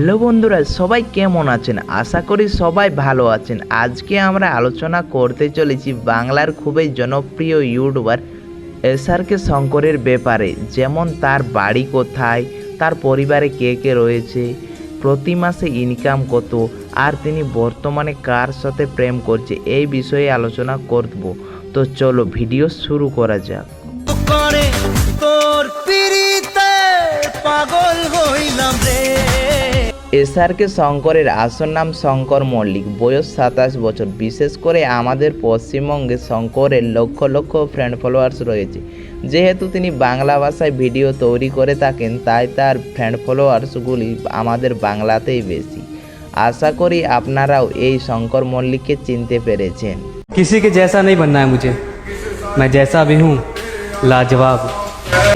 Hello বন্ধুরা, সবাই কেমন আছেন? আশা করি সবাই ভালো আছেন। আজকে আমরা আলোচনা করতে চলেছি বাংলার খুবই জনপ্রিয় ইউটিউবার এসআরকে শঙ্করের ব্যাপারে, যেমন তার বাড়ি কোথায়, তার পরিবারে কে কে রয়েছে, প্রতি মাসে ইনকাম কত, আর তিনি বর্তমানে কার সাথে প্রেম করছে, এই বিষয়ে আলোচনা করব। তো চলো ভিডিও শুরু করা যাক। পাগল হইলাম রে। এসআরকে শঙ্করের আসল নাম শঙ্কর মল্লিক বয়স সাতাশ বছর বিশেষ করে আমাদের পশ্চিমবঙ্গে শঙ্করের লক্ষ লক্ষ ফ্রেন্ড ফলোয়ার্স রয়েছে যেহেতু তিনি বাংলা ভাষায় ভিডিও তৈরি করে থাকেন তাই তার ফ্রেন্ড ফলোয়ার্সগুলি আমাদের বাংলাতেই বেশি আশা করি আপনারাও এই শঙ্কর মল্লিককে চিনতে পেরেছেন किसी के जैसा नहीं बनना है मुझे मैं जैसा भी हूँ लाजवाब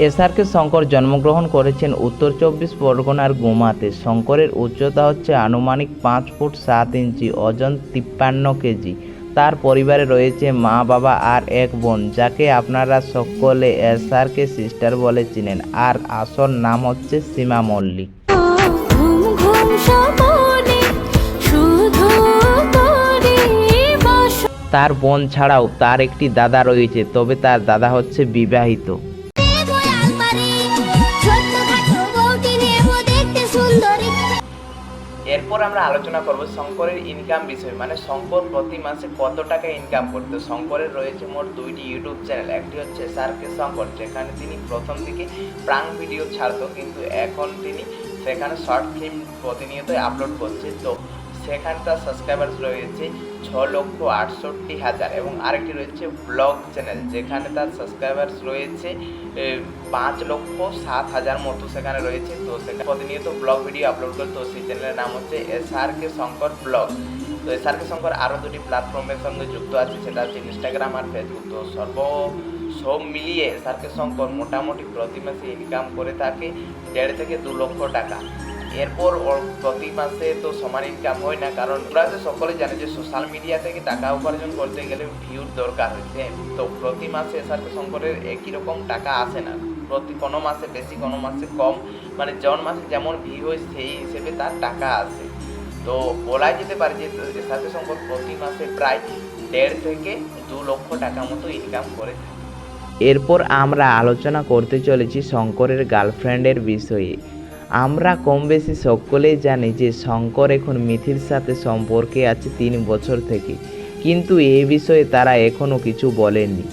এসআরকে শঙ্কর জন্মগ্রহণ করেছেন উত্তর চব্বিশ পরগনার গোমাতে। শঙ্করের উচ্চতা হচ্ছে আনুমানিক পাঁচ ফুট সাত ইঞ্চি ওজন তিপ্পান্ন কেজি। তার পরিবারে রয়েছে মা বাবা আর এক বোন যাকে আপনারা সকলে এসআরকে সিস্টার বলে চিনেন। আর আসল নাম হচ্ছে সীমা মল্লিক। তার বোন ছাড়াও তার একটি দাদা রয়েছে তবে তার দাদা হচ্ছে বিবাহিত। এরপর আমরা আলোচনা করব শঙ্করের ইনকাম বিষয়ে। মানে শঙ্কর প্রতি মাসে কত টাকা ইনকাম করতো? শঙ্করের রয়েছে মোট দুইটি ইউটিউব চ্যানেল একটি হচ্ছে সার্কে শঙ্কর যেখানে তিনি প্রথম দিকে প্রাং ভিডিও ছাড়তো, কিন্তু এখন তিনি সেখানে শর্ট ফিল্ম প্রতিনিয়তই আপলোড করছে। তো সেখানে তার সাবস্ক্রাইবার্স রয়েছে ছ লক্ষ আটষট্টি হাজার এবং আরেকটি রয়েছে ব্লগ চ্যানেল যেখানে তার সাবস্ক্রাইবার্স রয়েছে পাঁচ লক্ষ সাত হাজার মতো সেখানে রয়েছে। তো সেখানে প্রতিনিয়ত ব্লগ ভিডিও আপলোড করে, তো সেই চ্যানেলের নাম হচ্ছে S R K Shankar blog তো এস আর কে শঙ্কর আরও দুটি প্ল্যাটফর্মের সঙ্গে যুক্ত আছে, সেটা হচ্ছে ইনস্টাগ্রাম আর ফেসবুক তো সর্ব সব মিলিয়ে এস আর কে শঙ্কর মোটামুটি প্রতি মাসে ইনকাম করে থাকে দেড় থেকে দু লক্ষ টাকা। এরপর প্রতি মাসে তো সমান ইনকাম হয় না, কারণ ওরা তো সকলে জানে যে সোশ্যাল মিডিয়া থেকে টাকা উপার্জন করতে গেলে ভিউর দরকার হয়েছে। তো প্রতি মাসে এসআরকে শঙ্করের একই রকম টাকা আসে না। প্রতি কোনো মাসে বেশি, কোনো মাসে কম। মানে জন মাসে যেমন ভিউ হয়, সেই হিসেবে তার টাকা আসে। তো বলাই যেতে পারে যে এসআরকে শঙ্কর প্রতি মাসে প্রায় দেড় থেকে দু লক্ষ টাকা মতো ইনকাম করে। এরপর আমরা আলোচনা করতে চলেছি শঙ্করের গার্লফ্রেন্ডের বিষয়ে। আমরা কম বেশি সকলেই জানি যে শঙ্কর এখন মিথির সাথে সম্পর্কে আছে তিন বছর থেকে। কিন্তু এই বিষয়ে তারা এখনও কিছু বলেননি।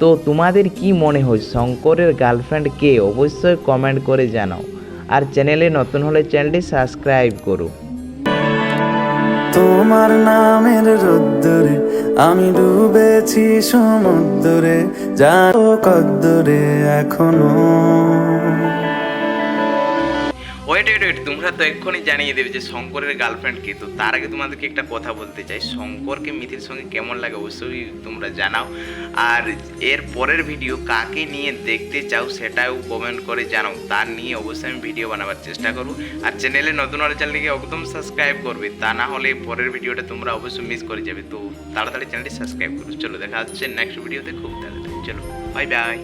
তো তোমাদের কি মনে হয়, শঙ্করের গার্লফ্রেন্ড কে অবশ্যই কমেন্ট করে জানাও। আর চ্যানেলে নতুন হলে চ্যানেলটি সাবস্ক্রাইব করো। তোমার নামের রোদ্দুরে আমি ডুবেছি সমুদ্রে যাও কদ্দুরে এখনও। ওয়েট ওয়েট ওয়েট তোমরা তো এক্ষুনি জানিয়ে দেবে যে শঙ্করের গার্লফ্রেন্ড কে, তো তার আগে তোমাদেরকে একটা কথা বলতে চাই। শঙ্করকে মিথির সঙ্গে কেমন লাগে অবশ্যই তোমরা জানাও। আর এর পরের ভিডিও কাকে নিয়ে দেখতে চাও সেটাও কমেন্ট করে জানাও। তার নিয়ে অবশ্যই আমি ভিডিও বানাবার চেষ্টা করব। আর চ্যানেলে নতুন হলে চ্যানেলটিকে একদম সাবস্ক্রাইব করবে। তা না হলে পরের ভিডিওটা তোমরা অবশ্যই মিস করে যাবে। তো তাড়াতাড়ি চ্যানেলটি সাবস্ক্রাইব করো। চলো দেখা হচ্ছে নেক্সট ভিডিওতে খুব তাড়াতাড়ি। চলো বাই বাই